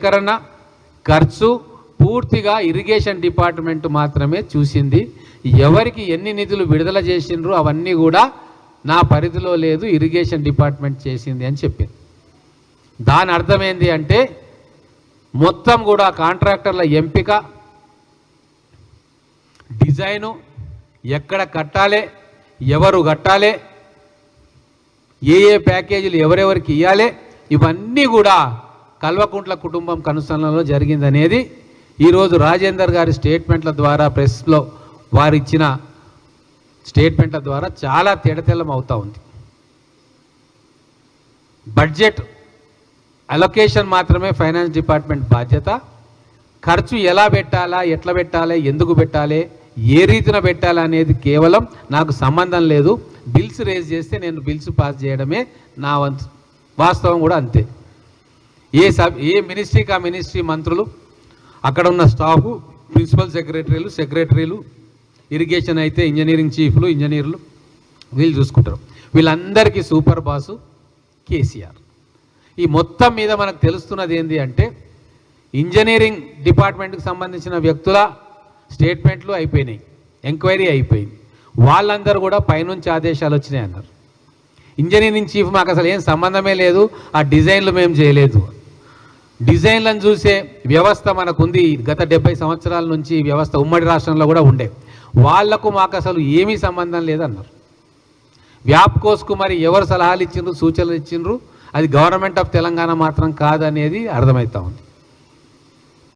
సేకరణ ఖర్చు పూర్తిగా ఇరిగేషన్ డిపార్ట్మెంట్ మాత్రమే చూసింది. ఎవరికి ఎన్ని నిధులు విడుదల చేసిండ్రు అవన్నీ కూడా నా పరిధిలో లేదు ఇరిగేషన్ డిపార్ట్మెంట్ చేసింది అని చెప్పింది. దాని అర్థం ఏంటి అంటే మొత్తం కూడా కాంట్రాక్టర్ల ఎంపిక డిజైను ఎక్కడ కట్టాలి ఎవరు కట్టాలి ఏ ఏ ప్యాకేజీలు ఎవరెవరికి ఇవ్వాలి ఇవన్నీ కూడా కల్వకుంట్ల కుటుంబం కనుసరణలో జరిగిందనేది ఈరోజు రాజేందర్ గారి స్టేట్మెంట్ల ద్వారా ప్రెస్లో వారిచ్చిన స్టేట్మెంట్ల ద్వారా చాలా తేడతెల్లం అవుతూ ఉంది. బడ్జెట్ అలొకేషన్ మాత్రమే ఫైనాన్స్ డిపార్ట్మెంట్ బాధ్యత. ఖర్చు ఎలా పెట్టాలా ఎట్లా పెట్టాలి ఎందుకు పెట్టాలి ఏ రీతిన పెట్టాలి అనేది కేవలం నాకు సంబంధం లేదు. బిల్స్ రేజ్ చేస్తే నేను బిల్స్ పాస్ చేయడమే నా వంతు వాస్తవం కూడా అంతే. ఏ సబ్ ఏ మినిస్ట్రీకి ఆ మినిస్ట్రీ మంత్రులు అక్కడ ఉన్న స్టాఫ్ ప్రిన్సిపల్ సెక్రటరీలు సెక్రటరీలు ఇరిగేషన్ అయితే ఇంజనీరింగ్ చీఫ్లు ఇంజనీర్లు వీళ్ళు చూసుకుంటారు. వీళ్ళందరికీ సూపర్ బాసు కేసీఆర్. ఈ మొత్తం మీద మనకు తెలుస్తున్నది ఏంటి అంటే ఇంజనీరింగ్ డిపార్ట్మెంట్కి సంబంధించిన వ్యక్తుల స్టేట్మెంట్లు అయిపోయినాయి ఎంక్వైరీ అయిపోయింది. వాళ్ళందరూ కూడా పైనుంచి ఆదేశాలు వచ్చినాయి అన్నారు. ఇంజనీరింగ్ చీఫ్ మాకు అసలు ఏం సంబంధమే లేదు ఆ డిజైన్లు మేము చేయలేదు. డిజైన్లను చూసే వ్యవస్థ మనకుంది. గత డెబ్బై సంవత్సరాల నుంచి వ్యవస్థ ఉమ్మడి రాష్ట్రంలో కూడా ఉండే. వాళ్ళకు మాకు అసలు ఏమీ సంబంధం లేదన్నారు. వ్యాప్కోస్కు మరి ఎవరు సలహాలు ఇచ్చిండ్రు సూచనలు ఇచ్చిండ్రు? అది గవర్నమెంట్ ఆఫ్ తెలంగాణ మాత్రం కాదనేది అర్థమవుతా ఉంది.